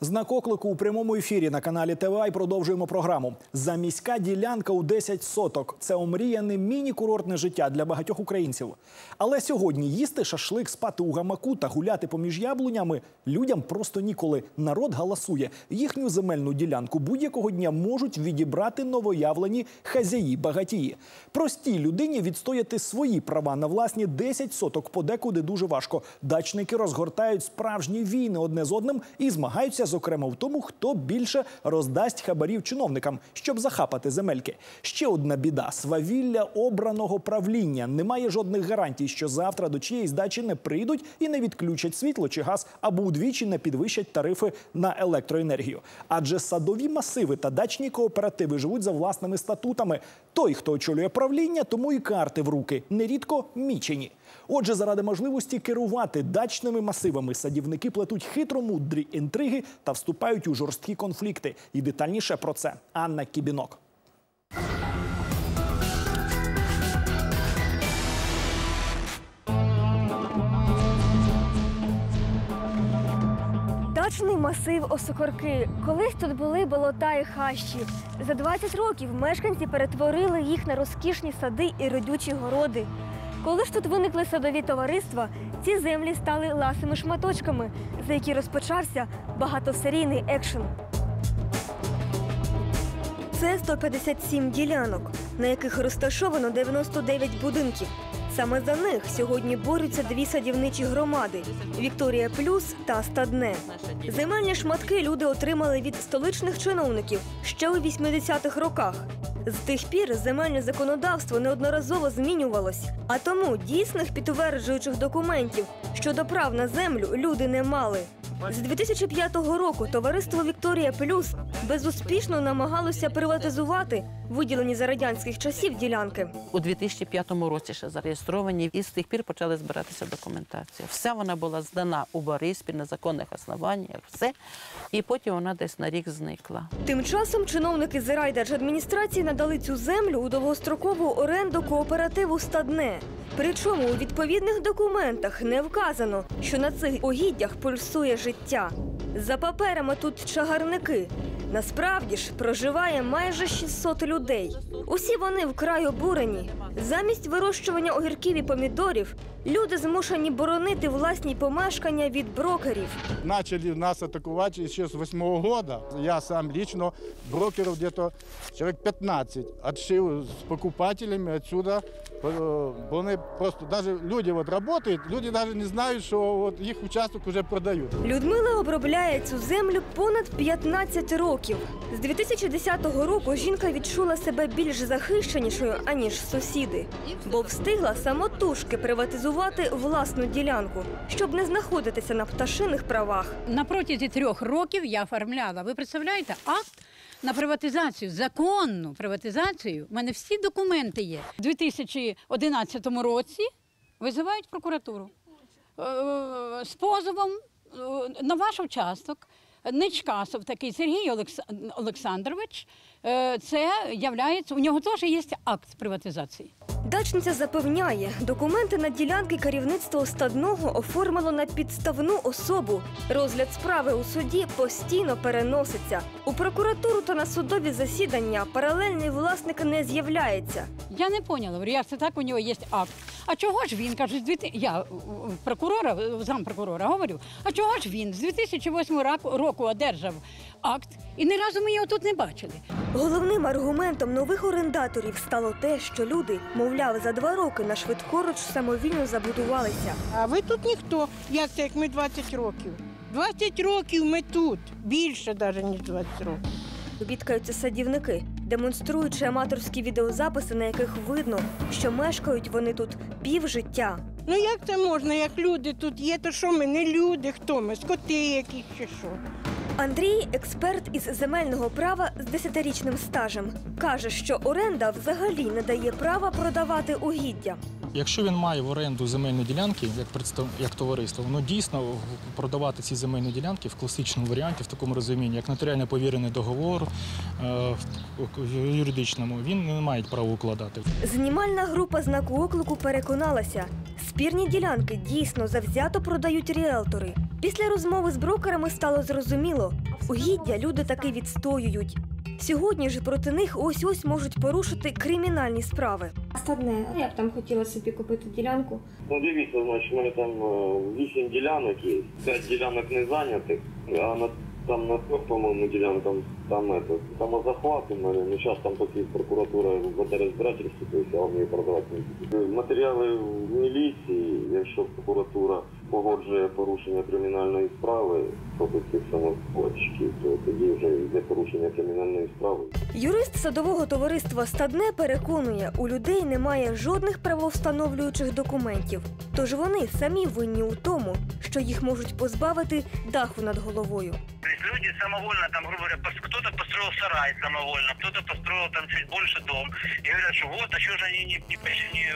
Знак оклику у прямому ефірі на каналі ТВА продовжуємо програму. Заміська ділянка у 10 соток. Це омріяне міні-курортне життя для багатьох українців. Але сьогодні їсти шашлик, спати у гамаку та гуляти поміж яблунями людям просто ніколи. Народ галасує. Їхню земельну ділянку будь-якого дня можуть відібрати новоявлені хазяї багатії. Простій людині відстояти свої права на власні 10 соток подекуди дуже важко. Дачники розгортають справжні війни одне з одним і змагаються, зокрема, в тому, хто більше роздасть хабарів чиновникам, щоб захапати земельки. Ще одна біда: свавілля обраного правління. Немає жодних гарантій, що завтра до чиєїсь дачі не прийдуть і не відключать світло чи газ, або удвічі не підвищать тарифи на електроенергію. Адже садові масиви та дачні кооперативи живуть за власними статутами. Той, хто очолює правління, тому і карти в руки, нерідко мічені. Отже, заради можливості керувати дачними масивами, садівники плетуть хитромудрі інтриги та вступають у жорсткі конфлікти. І детальніше про це Анна Кібінок. Дачний масив Осокорки. Колись тут були болота і хащі. За 20 років мешканці перетворили їх на розкішні сади і родючі городи. Коли ж тут виникли садові товариства, ці землі стали ласими шматочками, за які розпочався багатосерійний екшен. Це 157 ділянок, на яких розташовано 99 будинків. Саме за них сьогодні борються дві садівничі громади Вікторія Плюс та Стадне. Земельні шматки люди отримали від столичних чиновників ще у 80-х роках. З тих пір земельне законодавство неодноразово змінювалось, а тому дійсних підтверджуючих документів щодо прав на землю люди не мали. З 2005 року товариство Вікторія Плюс безуспішно намагалося приватизувати виділені за радянських часів ділянки. У 2005 році ще зареєстровані, і з тих пір почали збиратися документація. Вся вона була здана у Бориспіль на законних основаннях, все. І потім вона десь на рік зникла. Тим часом чиновники з райдержадміністрації надали цю землю у довгострокову оренду кооперативу Стадне. Причому у відповідних документах не вказано, що на цих угіддях пульсує життя. За паперами тут чагарники. Насправді ж проживає майже 600 людей. Усі вони вкрай обурені. Замість вирощування огірків і помідорів люди змушені боронити власні помешкання від брокерів. Начали нас атаковать еще с восьмого года. Я сам лично брокеров где-то человек 15 отшил с покупателями отсюда. Вони просто даже люди вот работают, люди даже не знають, що от їх участок уже продають. Людмила обробляє цю землю понад 15 років. З 2010 року жінка відчула себе більш захищенішою, аніж сусіди, бо встигла самотужки приватизувати власну ділянку, щоб не знаходитися на пташиних правах. На протязі трьох років я оформляла. Ви представляєте, акт на приватизацію, законну приватизацію. У мене всі документи є. У 2011 році визивають прокуратуру е, з позовом е, на ваш участок. Нечкасов такий Сергій Олекс- Олександрович. Е, Це являється, у нього теж є акт приватизації. Дачниця запевняє, документи на ділянки керівництво стадного оформило на підставну особу. Розгляд справи у суді постійно переноситься. У прокуратуру та на судові засідання паралельний власник не з'являється. Я не поняла, як це так, у нього є акт. А чого ж він, каже, з 2000 я прокурора, зампрокурора говорю, а чого ж він з 2008 року одержав акт, і ні разу ми його тут не бачили. Головним аргументом нових орендаторів стало те, що люди, мовляв, за два роки на швидкоруч самовільно забудувалися. А ви тут ніхто. Як це, як ми 20 років? 20 років ми тут. Більше навіть, ніж 20 років. Бідкаються садівники, демонструючи аматорські відеозаписи, на яких видно, що мешкають вони тут півжиття. Ну як це можна, як люди тут є, то що ми не люди, хто ми? Скоти якісь чи що? Андрій, експерт із земельного права з 10-річним стажем, каже, що оренда взагалі не дає права продавати угіддя. Якщо він має в оренду земельні ділянки, як представ... як товариство, воно дійсно продавати ці земельні ділянки в класичному варіанті, в такому розумінні, як нотаріально повірений договор е, в- в юридичному, він не має права укладати. Знімальна група знаку оклику переконалася, спірні ділянки дійсно завзято продають ріелтори. Після розмови з брокерами стало зрозуміло, угіддя люди таки відстоюють. Сьогодні ж проти них ось ось можуть порушити кримінальні справи. Стадне, я б там хотіла собі купити ділянку. Ну дивіться, значить, у мене там е, вісім ділянок є, п'ять ділянок не зайнятих, а на там на трьох, по-моєму, ділянкам там это, самозахват у мене, ну зараз там поки прокуратура веде розбирательство, то я вам її продавати не буду. Матеріали в міліції, якщо прокуратура погоджує порушення кримінальної справи проти цих самозахватчиків, то тоді вже йде порушення кримінальної справи. Юрист садового товариства Стадне переконує, у людей немає жодних правовстановлюючих документів. Тож вони самі винні у тому, що їх можуть позбавити даху над головою. Люди самовольно, там, грубо говоря, кто-то построил сарай самовольно, кто-то построил там чуть больше дом. И говорят, что вот, а что же они не, не, не,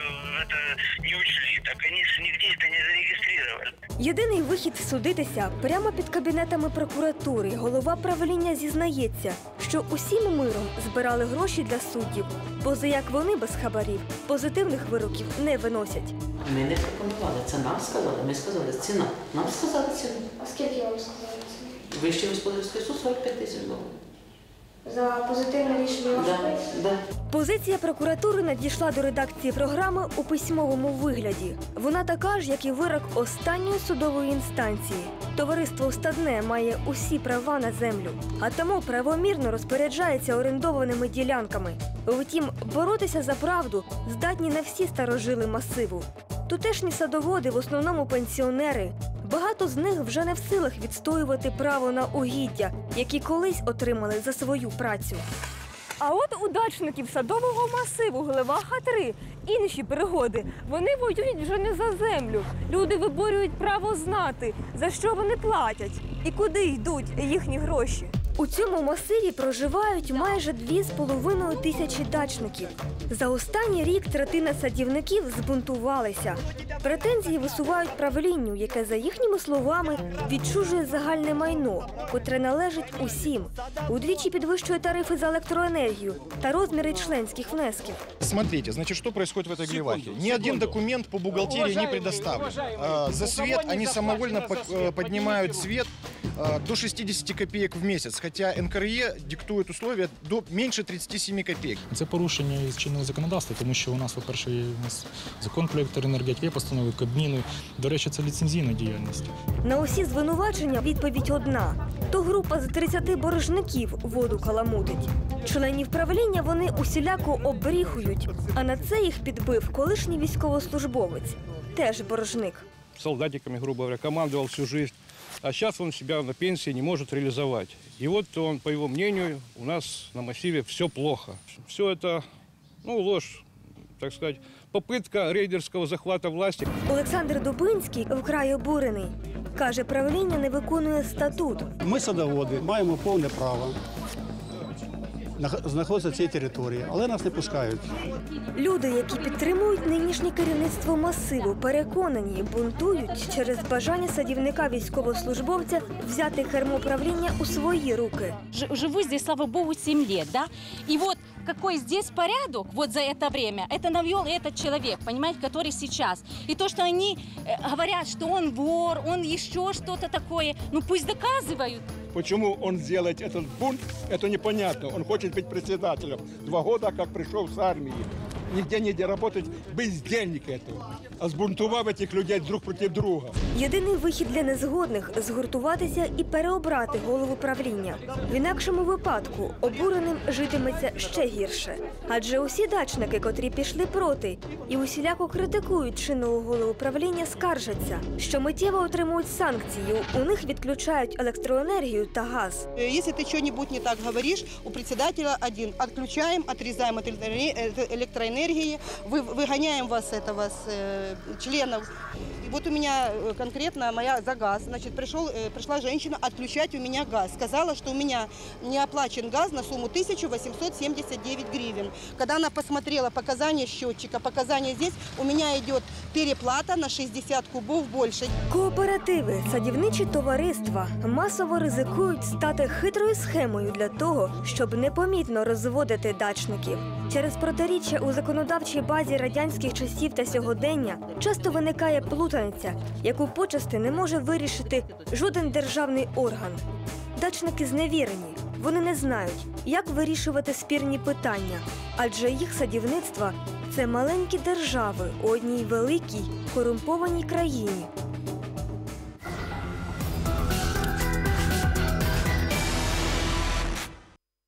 это, не учли? Так они же нигде это не зарегистрировали. Єдиний вихід судитися прямо під кабінетами прокуратури. Голова правління зізнається, що усім миром збирали гроші для суддів, поза як вони без хабарів позитивних вироків не виносять. Ми не пропонували, це нам сказали. Ми сказали, ціна. Нам сказали ціну. А скільки вам сказали? Вищий господарський суд 45 тисяч доларів. За позитивне рішення Да, да. Позиція прокуратури надійшла до редакції програми у письмовому вигляді. Вона така ж, як і вирок останньої судової інстанції. Товариство Стадне має усі права на землю, а тому правомірно розпоряджається орендованими ділянками. Втім, боротися за правду здатні не всі старожили масиву. Тутешні садоводи, в основному пенсіонери. Багато з них вже не в силах відстоювати право на угіддя, які колись отримали за свою працю. А от удачників садового масиву Глеваха 3 інші пригоди. Вони воюють вже не за землю. Люди виборюють право знати, за що вони платять і куди йдуть їхні гроші. У цьому масиві проживають майже дві з половиною тисячі дачників. За останній рік третина садівників збунтувалися. Претензії висувають правлінню, яке, за їхніми словами, відчужує загальне майно, котре належить усім. Удвічі підвищує тарифи за електроенергію та розміри членських внесків. Смотрите, значит, что происходит в этой глевахе? Ни один документ по бухгалтерии не предоставлен. А, За свет они самовольно э, поднимают свет а, до 60 копеек в месяц, хотя НКРЕ диктует условия до меньше 37 копеек. Це порушення із чинного законодавства, тому що у нас, по-перше, є у нас закон про електроенергетику, є постанови Кабміну. До речі, це ліцензійна діяльність. На усі звинувачення відповідь одна: то група з 30 боржників воду каламутить. Членів правління вони усіляко обріхують, а на це їх підбив колишній військовослужбовець, теж боржник. солдатиками, грубо говоря, командовал всю жизнь. А сейчас он себя на пенсии не может реализовать. И вот он, по его мнению, у нас на массиве все плохо. Все это, ну, ложь, так сказать, попытка рейдерского захвата власти. Олександр Дубинський вкрай обурений. Каже, правління не виконує статут. Ми садоводи маємо повне право нах- знаходитися на цій території, але нас не пускають. Люди, які підтримують нинішнє керівництво масиву, переконані, бунтують через бажання садівника військовослужбовця взяти кермо правління у свої руки. Ж- живу здесь, слава богу, 7 лет, да? И вот какой здесь порядок вот за это время, это навел этот человек, понимаете, который сейчас. И то, что они э, говорят, что он вор, он еще что-то такое, ну пусть доказывают. Почему он делает этот бунт, это непонятно. Он хочет быть председателем. Два года, как пришел с армии. Нигде не работать, бездельник этого. А сбунтував этих людей друг против друга. Єдиний вихід для незгодних згуртуватися і переобрати голову правління. В інакшому випадку обуреним житиметься ще гірше. Адже усі дачники, котрі пішли проти і усіляко критикують чинного голову правління, скаржаться, що миттєво отримують санкції. У них відключають електроенергію та газ. Э, Если ты что-нибудь не так говоришь, у председателя один. Отключаем, отрезаем от электроэнергии- э, электроэнергии, вы- выгоняем вас с этого, с э, членов. Вот у меня э, конкретно моя за газ. Значит, пришел, э, пришла женщина отключать у меня газ. Сказала, что у меня не оплачен газ на сумму 1879 гривен. Когда она посмотрела показания счетчика, показания здесь, у меня идет переплата на 60 кубов больше. Кооперативи, садівничі товариства масово ризикують стати хитрою схемою для того, щоб непомітно розводити дачників. Через протиріччя у законодавчій базі радянських часів та сьогодення часто виникає плутаниця, яку почасти не може вирішити жоден державний орган. Дачники зневірені. Вони не знають, як вирішувати спірні питання, адже їх садівництва це маленькі держави у одній великій корумпованій країні.